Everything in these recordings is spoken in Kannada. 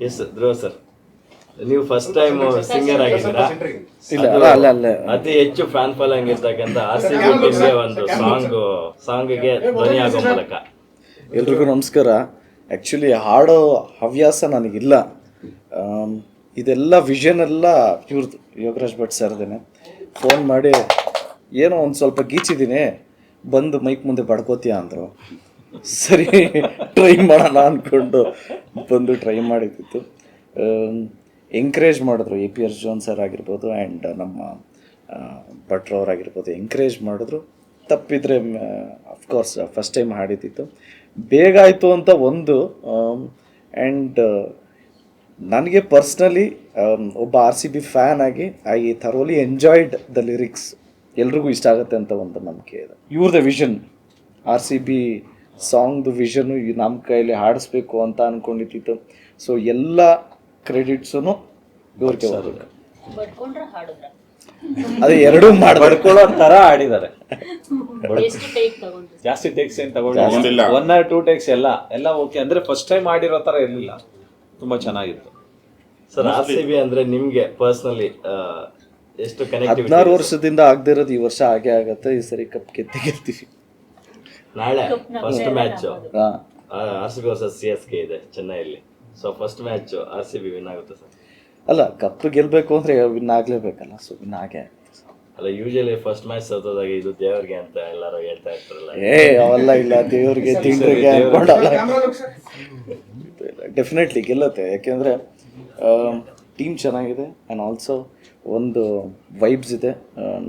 ಎಸ್ ಧ್ರುವ ಸರ್ ನೀವು ಫಸ್ಟ್ ಟೈಮ್ ಸಿಂಗರ್ ಆಗಿದ್ದೀರಾ? ಇಲ್ಲ ಅದು ಅಲ್ಲ ಅಲ್ಲ. ಅತಿ ಹೆಚ್ಚು ಫ್ಯಾನ್ ಫಾಲೋಯಿಂಗ್ ಇರ್ತಕ್ಕಂಥ ಆರ್ ಸಿ ಬಿ ಟೀಮ್ಗೆ ಒಂದು ಸಾಂಗ್ ಸಾಂಗ್ಗೆ ಧ್ವನಿ ಆಗೋ ಮೂಲಕ. ಎಲ್ರಿಗೂ ನಮಸ್ಕಾರ. ಆ್ಯಕ್ಚುಲಿ ಹಾಡೋ ಹವ್ಯಾಸ ನನಗಿಲ್ಲ. ಆಮ್, ಇದೆಲ್ಲ ವಿಷನ್ ಎಲ್ಲ ಇವ್ರದ್ದು ಯೋಗರಾಜ್ ಭಟ್ ಸರ್ದೇನೆ ಫೋನ್ ಮಾಡಿ ಏನೋ ಒಂದು ಸ್ವಲ್ಪ ಗೀಚಿದ್ದೀನಿ. ಬಂದು ಮೈಕ್ ಮುಂದೆ ಬಡ್ಕೋತೀಯ ಅಂದರು. ಸರಿ ಟ್ರೈ ಮಾಡೋಣ ಅಂದ್ಕೊಂಡು ಬಂದು ಟ್ರೈ ಮಾಡಿದ್ದಿತ್ತು. ಎಂಕರೇಜ್ ಮಾಡಿದ್ರು A P S John sir ಆಗಿರ್ಬೋದು ಆ್ಯಂಡ್ ನಮ್ಮ ಭಟ್ರವರಾಗಿರ್ಬೋದು ಎಂಕರೇಜ್ ಮಾಡಿದ್ರು. ತಪ್ಪಿದ್ರೆ ಅಫ್ಕೋರ್ಸ್ ಫಸ್ಟ್ ಟೈಮ್ ಹಾಡಿದ್ದಿತ್ತು. ಬೇಗ ಆಯಿತು ಅಂತ ಒಂದು ಆ್ಯಂಡ್ ನನಗೆ ಪರ್ಸ್ನಲಿ ಒಬ್ಬ ಆರ್ ಸಿ ಬಿ ಫ್ಯಾನ್ ಆಗಿ I thoroughly enjoyed the lyrics ಎಲ್ರಿಗೂ ಇಷ್ಟ ಆಗುತ್ತೆ ಅಂತ ಒಂದು ನಂಬಿಕೆ ಇದೆ. ಇವ್ರದ್ದು ವಿಷನ್ ಆರ್ ಸಿ ಬಿ ಸಾಂಗ್ದು ವಿಷನು ನಮ್ಮ ಕೈಯಲ್ಲಿ ಹಾಡಿಸ್ಬೇಕು ಅಂತ ಅಂದ್ಕೊಂಡಿದ್ದಿತ್ತು ಸೊ ಎಲ್ಲ ಕ್ರೆಡಿಟ್ಸೂ ಇವ್ರಿಗೆ ಹಾಡುದ್ರ. ಅದೇ ಎರಡೂ ಮಾಡಿ ಬಡ್ಕೊಳ್ಳೋ ತರ ಆಡಿದ್ದಾರೆ ಜಾಸ್ತಿ ಟೇಕ್ಸ್ ಏನ್ ತಗೊಂಡಿಲ್ಲ. ಒನ್ ಆರ್ ಟೂ ಟೇಕ್ಸ್ ಎಲ್ಲ. ಎಲ್ಲ ಓಕೆ ಅಂದ್ರೆ ಫಸ್ಟ್ ಟೈಮ್ ಆಡಿರೋ ತರ ಇರಲಿಲ್ಲ. ತುಂಬಾ ಚೆನ್ನಾಗಿತ್ತು. ಸರ್ ಆರ್ ಸಿ ಬಿ ಅಂದ್ರೆ ನಿಮ್ಗೆ ಪರ್ಸನಲಿ ಎಷ್ಟು ಕನೆಕ್ಟಿವಿಟಿ ಹದಿನಾರು ವರ್ಷದಿಂದ ಆಗದಿರೋದು ಇರೋದು ಈ ವರ್ಷ ಹಾಗೆ ಆಗತ್ತೆ. ಈ ಸರಿ ಕಪ್ ಕೆತ್ತಿ ಗೆಲ್ತೀವಿ. ನಾಳೆ ಫಸ್ಟ್ ಮ್ಯಾಚ್ ಹಾಂ. R C B versus C S K ಇದೆ ಚೆನ್ನೈಯಲ್ಲಿ. So first match R C B win ಆಗುತ್ತೆ ಸರ್. ಅಲ್ಲ ಕಪ್ ಗೆಲ್ಬೇಕು ಅಂದ್ರೆ ವಿನ್ ಆಗ್ಲೇಬೇಕಲ್ಲ ಸೊ ವಿನ್ ಆಗೇ. ಅಲ್ಲ ಯೂಶಲಿ ಫಸ್ಟ್ ಮ್ಯಾಚ್ ಸೋತೋದಾಗ ಇದು ದೇವ್ರಿಗೆ ಅಂತ ಎಲ್ಲರೂ ಹೇಳ್ತಾ ಇರ್ತಾರಲ್ಲ. ಏ ಅವೆಲ್ಲ ಇಲ್ಲ ದೇವ್ರಿಗೆ ತಿಂಡ್ರಿಗೆ ಅನ್ಕೊಂಡಲ್ಲ ಡೆಫಿನೆಟ್ಲಿ ಗೆಲ್ಲುತ್ತೆ ಯಾಕೆಂದ್ರೆ ಟೀಮ್ ಚೆನ್ನಾಗಿದೆ ಆ್ಯಂಡ್ ಆಲ್ಸೋ ಒಂದು ವೈಬ್ಸ್ ಇದೆ.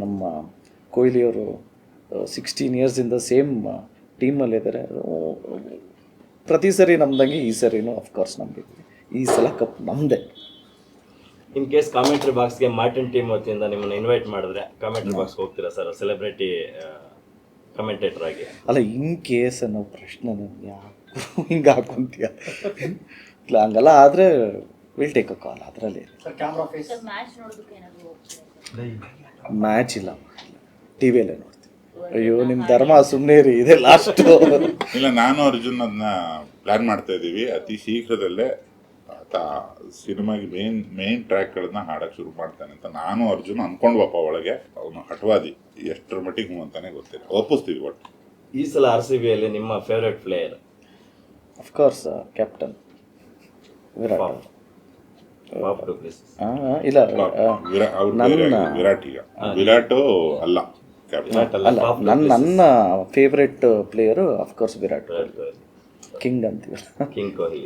ನಮ್ಮ ಕೊಹ್ಲಿಯವರು ಸಿಕ್ಸ್ಟೀನ್ ಇಯರ್ಸಿಂದ ಸೇಮ್ ಟೀಮಲ್ಲಿದ್ದಾರೆ ಪ್ರತಿ ಸರಿ ನಮ್ದಂಗೆ ಈ ಸರಿನೂ ಅಫ್ಕೋರ್ಸ್ ನಮಗೆ ಈ ಸಲ ಕಪ್ ನಮ್ಮದೇ ಇನ್ ಕೇಸ್ ಕಾಮೆಂಟ್ರಿ ಬಾಕ್ಸ್ಗೆ ಮಾರ್ಟಿನ್ ಟೀಮ್ ವತಿಯಿಂದ ನಿಮ್ಮನ್ನು ಇನ್ವೈಟ್ ಮಾಡಿದ್ರೆ ಕಾಮೆಂಟ್ರಿ ಬಾಕ್ಸ್ ಹೋಗ್ತೀರಾ ಸರ್ ಸೆಲೆಬ್ರಿಟಿ ಕಮೆಂಟೇಟರ್ ಆಗಿ. ಅಲ್ಲ ಇನ್ ಕೇಸ್ ಅನ್ನೋ ಪ್ರಶ್ನೆ ನನಗೆ ಯಾಕೆ ಹಿಂಗೆ ಹಾಕೊಂತೀಯ? ಇಲ್ಲ ಹಂಗಲ್ಲ ಆದರೆ ವಿಲ್ ಟೇಕ್ ಅ ಕಾಲ್ ಅದರಲ್ಲಿ. ಸರ್ ಮ್ಯಾಚ್ ನೋಡೋದಕ್ಕೆ ಏನಾದ್ರು ಹೋಗ್ತೀರಾ? ಮ್ಯಾಚ್ ಇಲ್ಲ. ಟಿ ವಿಯಲ್ಲೇ ನೋಡ್ತೀವಿ ಅಯ್ಯೋ ನಿಮ್ಮ ಧರ್ಮ ಸುಮ್ಮನೆ ರೀ ಇದೆ ಲಾಸ್ಟ್ ಇಲ್ಲ ನಾನು ಅರ್ಜುನ್ ಅದನ್ನ ಪ್ಲಾನ್ ಮಾಡ್ತಾ ಇದ್ದೀವಿ. ಅತಿ ಶೀಘ್ರದಲ್ಲೇ ಆತ ಸಿನಿಮಾಗೆ ಮೇನ್ ಮೇನ್ ಟ್ರ್ಯಾಕ್ಗಳನ್ನ ಹಾಡಕ್ ಶುರು ಮಾಡ್ತಾನೆ ಅಂತ ನಾನು ಅರ್ಜುನ್ ಅನ್ಕೊಂಡ್ವಪ್ಪ ಒಳಗೆ ಅವನು ಹಠವಾದಿ ಎಷ್ಟರ ಮಟ್ಟಿಗೆ ಹ್ಞೂ ಅಂತಾನೆ ಗೊತ್ತಿಲ್ಲ. ಒಪ್ಪಿಸ್ತೀವಿ ಒಟ್ಟು. ಈ ಸಲ ಆರ್ ಸಿ ಬಿಯಲ್ಲಿ ನಿಮ್ಮ favourite player of course captain Virat. ಆ, ಇಲ್ಲ ಆ, ವಿರಾ ಅವ್ರು ಬೇರೆ ನನ್ನ ವಿರಾಟ್ ಈಗ. ವಿರಾಟ್ ಅಲ್ಲ. ನನ್ನ ನನ್ನ favourite player of course Virat king ಅಂತೀವಿ ಕಿಂಗ್ ಕೊಹ್ಲಿ